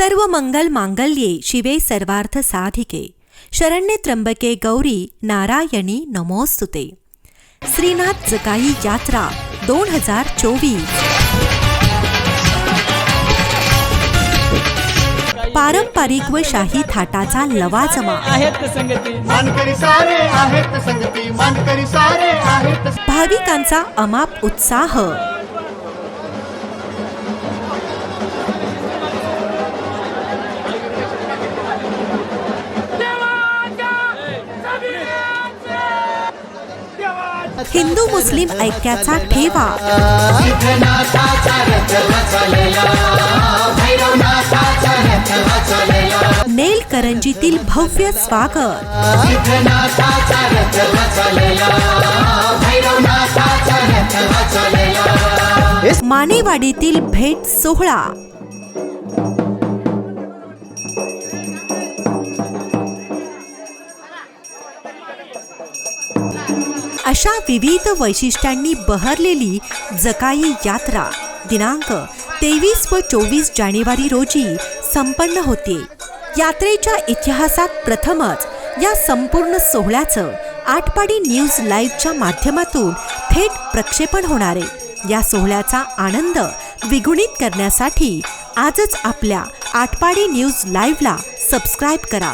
सर्व मंगल मांगल्ये शिवे सर्वार्थ साधिके. शरण्य त्र्यंबके गौरी नारायणी नमोस्तुते. श्रीनाथ जकाई यात्रा दोन हजार चोवीस. पारंपरिक व शाही थाटाचा लवाजमा. भाविकांचा अमाप उत्साह. हिंदू मुस्लिम ऐक्याचा ठेवा. नेल करंजीतील भव्य स्वागत. मानेवाडीतील भेट सोहळा. अशा विविध वैशिष्ट्यांनी बहरलेली जकाई यात्रा दिनांक तेवीस व चोवीस जानेवारी रोजी संपन्न होते. यात्रेच्या इतिहासात प्रथमच या संपूर्ण सोहळ्याचं आटपाडी न्यूज लाईव्हच्या माध्यमातून थेट प्रक्षेपण होणार. आहे या सोहळ्याचा आनंद द्विगुणित करण्यासाठी आजच आपल्या आटपाडी न्यूज लाईव्हला सबस्क्राईब करा.